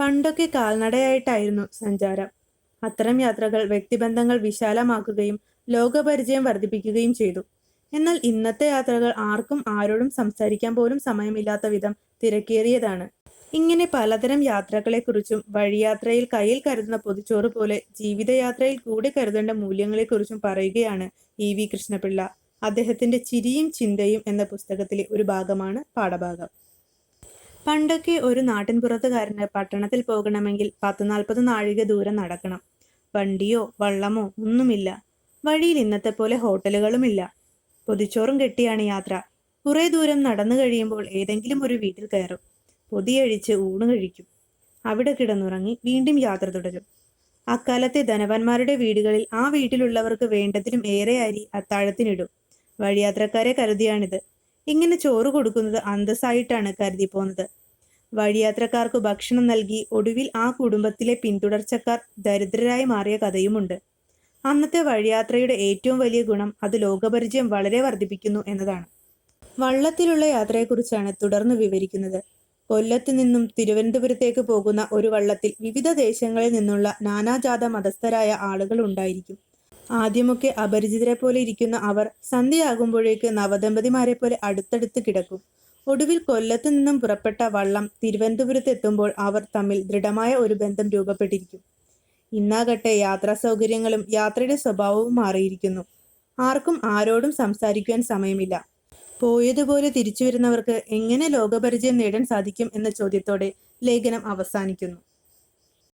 പണ്ടൊക്കെ കാൽനടയായിട്ടായിരുന്നു സഞ്ചാരം. അത്തരം യാത്രകൾ വ്യക്തിബന്ധങ്ങൾ വിശാലമാക്കുകയും ലോകപരിചയം വർദ്ധിപ്പിക്കുകയും ചെയ്തു. എന്നാൽ ഇന്നത്തെ യാത്രകൾ ആർക്കും ആരോടും സംസാരിക്കാൻ പോലും സമയമില്ലാത്ത വിധം തിരക്കേറിയതാണ്. ഇങ്ങനെ പലതരം യാത്രകളെക്കുറിച്ചും വഴിയാത്രയിൽ കയ്യിൽ കരുതുന്ന പൊതിച്ചോറ് പോലെ ജീവിതയാത്രയിൽ കൂടി കരുതേണ്ട മൂല്യങ്ങളെക്കുറിച്ചും പറയുകയാണ് ഇ വി കൃഷ്ണപിള്ള. അദ്ദേഹത്തിന്റെ ചിരിയും ചിന്തയും എന്ന പുസ്തകത്തിലെ ഒരു ഭാഗമാണ് പാഠഭാഗം. പണ്ടൊക്കെ ഒരു നാട്ടിൻപുറത്തുകാരന് പട്ടണത്തിൽ പോകണമെങ്കിൽ പത്ത് നാൽപ്പത് നാഴിക ദൂരം നടക്കണം. വണ്ടിയോ വള്ളമോ ഒന്നുമില്ല. വഴിയിൽ ഇന്നത്തെ പോലെ ഹോട്ടലുകളുമില്ല. പൊതിച്ചോറും കെട്ടിയാണ് യാത്ര. കുറെ ദൂരം നടന്നു കഴിയുമ്പോൾ ഏതെങ്കിലും ഒരു വീട്ടിൽ കയറും. പൊതിയഴിച്ച് ഊണ് കഴിക്കും. അവിടെ കിടന്നുറങ്ങി വീണ്ടും യാത്ര തുടരും. അക്കാലത്തെ ധനവാന്മാരുടെ വീടുകളിൽ ആ വീട്ടിലുള്ളവർക്ക് വേണ്ടതിലും ഏറെ അരി അത്താഴത്തിനിടും. വഴിയാത്രക്കാരെ കരുതിയാണിത്. ഇങ്ങനെ ചോറ് കൊടുക്കുന്നത് അന്തസ്സായിട്ടാണ് കരുതി പോന്നത് വഴിയാത്രക്കാർക്ക് ഭക്ഷണം നൽകി ഒടുവിൽ ആ കുടുംബത്തിലെ പിന്തുടർച്ചക്കാർ ദരിദ്രരായി മാറിയ കഥയുമുണ്ട്. അന്നത്തെ വഴിയാത്രയുടെ ഏറ്റവും വലിയ ഗുണം അത് ലോകപരിചയം വളരെ വർദ്ധിപ്പിക്കുന്നു എന്നതാണ്. വള്ളത്തിലുള്ള യാത്രയെക്കുറിച്ചാണ് തുടർന്ന് വിവരിക്കുന്നത്. കൊല്ലത്ത് നിന്നും തിരുവനന്തപുരത്തേക്ക് പോകുന്ന ഒരു വള്ളത്തിൽ വിവിധ ദേശങ്ങളിൽ നിന്നുള്ള നാനാജാത മതസ്ഥരായ ആളുകൾ ഉണ്ടായിരിക്കും. ആദ്യമൊക്കെ അപരിചിതരെ പോലെ ഇരിക്കുന്ന അവർ സന്ധ്യയാകുമ്പോഴേക്ക് നവദമ്പതിമാരെ പോലെ അടുത്തടുത്ത് കിടക്കും. ഒടുവിൽ കൊല്ലത്ത് നിന്നും പുറപ്പെട്ട വള്ളം തിരുവനന്തപുരത്ത് എത്തുമ്പോൾ അവർ തമ്മിൽ ദൃഢമായ ഒരു ബന്ധം രൂപപ്പെട്ടിരിക്കും. ഇന്നാകട്ടെ യാത്രാ സൗകര്യങ്ങളും യാത്രയുടെ സ്വഭാവവും മാറിയിരിക്കുന്നു. ആർക്കും ആരോടും സംസാരിക്കുവാൻ സമയമില്ല. പോയതുപോലെ തിരിച്ചു വരുന്നവർക്ക് എങ്ങനെ ലോകപരിചയം നേടാൻ സാധിക്കും എന്ന ചോദ്യത്തോടെ ലേഖനം അവസാനിക്കുന്നു.